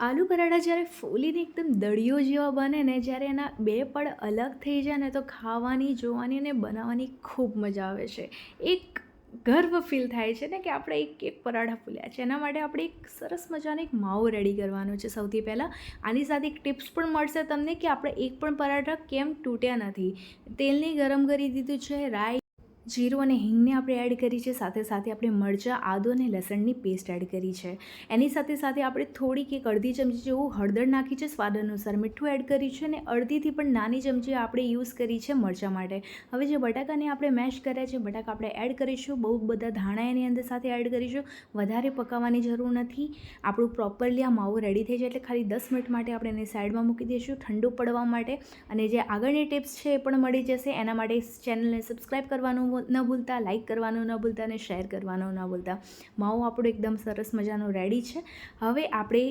આલુ પરાઠા જ્યારે ફૂલીને એકદમ દળિયો જેવા બને ને જ્યારે એના બે પડ અલગ થઈ જાય ને તો ખાવાની, જોવાની અને બનાવવાની ખૂબ મજા આવે છે. એક ગર્વ ફીલ થાય છે ને કે આપણે એક એક પરાઠા ફૂલ્યા છે. એના માટે આપણે એક સરસ મજાનો એક માવો રેડી કરવાનો છે સૌથી પહેલાં. આની સાથે એક ટિપ્સ પણ મળશે તમને કે આપણે એક પણ પરાઠા કેમ તૂટ્યા નથી. તેલને ગરમ કરી દીધું છે, રાઈ જીરું અને હિંગને આપણે એડ કરી છે, સાથે સાથે આપણે મરચાં, આદુ અને લસણની પેસ્ટ એડ કરી છે. એની સાથે સાથે આપણે થોડીક એક અડધી ચમચી જેવું હળદર નાખી છે, સ્વાદ અનુસાર મીઠું એડ કર્યું છે અને અડધીથી પણ નાની ચમચી આપણે યુઝ કરી છે મરચાં માટે. હવે જે બટાકાને આપણે મેશ કર્યા છે, બટાકા આપણે એડ કરીશું. બહુ બધા ધાણા એની અંદર સાથે એડ કરીશું. વધારે પકાવવાની જરૂર નથી. આપણું પ્રોપરલી આ માવો રેડી થઈ જાય એટલે ખાલી દસ મિનિટ માટે આપણે એને સાઈડમાં મૂકી દઈશું ઠંડુ પડવા માટે. અને જે આગળની ટિપ્સ છે એ પણ મળી જશે. એના માટે ચેનલને સબસ્ક્રાઈબ કરવાનું ન ભૂલતા લાઇક કરવાનું ન ભૂલતા અને શેર કરવાનું ન ભૂલતા માવો આપણો એકદમ સરસ મજાનો રેડી છે. હવે આપણે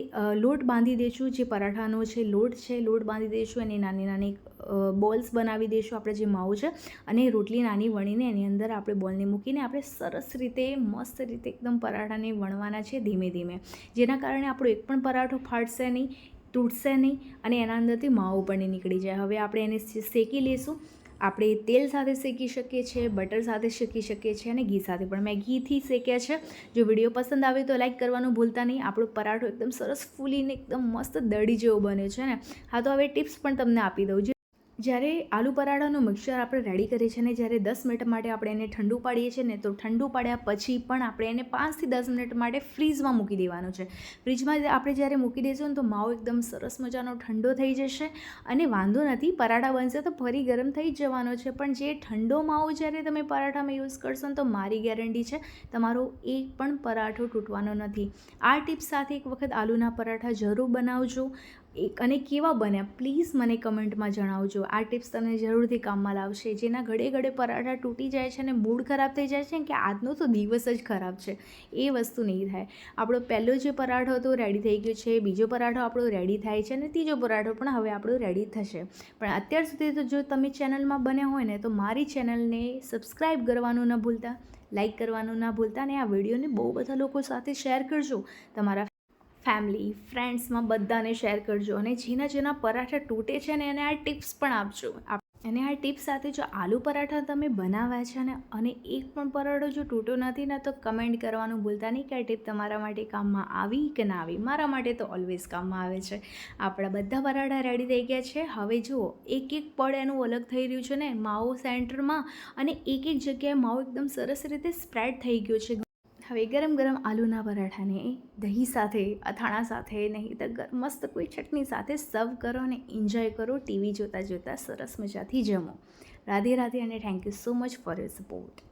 લોટ બાંધી દઈશું જે પરાઠાનો છે, લોટ છે, લોટ બાંધી દઈશું અને નાની નાની બોલ્સ બનાવી દઈશું આપણે જે માવો છે, અને રોટલી નાની વણીને એની અંદર આપણે બોલને મૂકીને આપણે સરસ રીતે, મસ્ત રીતે એકદમ પરાઠાને વણવાના છે ધીમે ધીમે. જેના કારણે આપણો એક પણ પરાઠો ફાટશે નહીં, તૂટશે નહીં, અને એના અંદરથી માવો પણ નીકળી જાય. હવે આપણે એને શેકી લઈશું આપણે તેલ સાથે શેકી શકીએ છીએ, બટર સાથે શેકી શકીએ છીએ અને ઘી સાથે. પણ મેં ઘીથી શેક્યા છે. જો વીડિયો પસંદ આવે તો લાઈક કરવાનું ભૂલતા નહીં. આપણો પરાઠો એકદમ સરસ ફૂલીને એકદમ મસ્ત દડી જેવો બને છે ને. હા, તો હવે ટિપ્સ પણ તમને આપી દઉં. જે જ્યારે આલુ પરાઠાનું મિક્સર આપણે રેડી કરીએ છીએ ને જ્યારે દસ મિનિટ માટે આપણે એને ઠંડુ પાડીએ છીએ ને તો ઠંડુ પાડ્યા પછી પણ આપણે એને પાંચથી દસ મિનિટ માટે ફ્રીઝમાં મૂકી દેવાનું છે. ફ્રીજમાં આપણે જ્યારે મૂકી દઈશું ને તો માવો એકદમ સરસ મજાનો ઠંડો થઈ જશે અને વાંધો નથી, પરાઠા બનશે તો ફરી ગરમ થઈ જવાનો છે. પણ જે ઠંડો માવો જ્યારે તમે પરાઠામાં યુઝ કરશો ને તો મારી ગેરંટી છે, તમારો એક પણ પરાઠો તૂટવાનો નથી. આ ટિપ્સ સાથે એક વખત આલુના પરાઠા જરૂર બનાવજો. એક અને કેવા બન્યા? પ્લીઝ મને કમેન્ટમાં જણાવજો. આ ટિપ્સ તમને જરૂરથી કામમાં લાવશે. જેના ઘડે ઘડે પરાઠા તૂટી જાય છે અને મૂડ ખરાબ થઈ જાય છે કે આજનો તો દિવસ જ ખરાબ છે. એ વસ્તુ નહીં થાય. આપણો પહેલો જે પરાઠો હતો રેડી થઈ ગયો છે. બીજો પરાઠો આપણો રેડી થાય છે અને ત્રીજો પરાઠો પણ હવે આપણો રેડી થશે. પણ અત્યાર સુધી તો જો તમે ચેનલમાં બન્યા હોય ને તો મારી ચેનલને સબસ્ક્રાઈબ કરવાનું ન ભૂલતા લાઇક કરવાનું ના ભૂલતા અને આ વિડીયોને બહુ બધા લોકો સાથે શેર કરજો. તમારા ફેમિલી, ફ્રેન્ડ્સમાં બધાને શેર કરજો અને જેના જેના પરાઠા તૂટે છે ને એને આ ટિપ્સ પણ આપજો. આપ- અને આ ટિપ્સ સાથે જો આલુ પરાઠા તમે બનાવ્યા છે ને અને એક પણ પરાઠો જો તૂટ્યો નથી ને તો કમેન્ટ કરવાનું ભૂલતા નહીં કે આ ટિપ તમારા માટે કામમાં આવી કે ના આવી. મારા માટે તો ઓલવેઝ કામમાં આવે છે. આપણા બધા પરાઠા રેડી થઈ ગયા છે. હવે જુઓ, એક એક પડ એનું અલગ થઈ રહ્યું છે ને. માવો સેન્ટરમાં અને એક એક જગ્યાએ માવો એકદમ સરસ રીતે સ્પ્રેડ થઈ ગયો છે. હવે ગરમ ગરમ આલુના પરાઠાને દહીં સાથે, અથાણા સાથે નહીં તો મસ્ત કોઈ ચટણી સાથે સર્વ કરો અને એન્જોય કરો, ટીવી જોતાં જોતાં સરસ મજાથી જમો. રાધે રાધે અને thank you so much for your support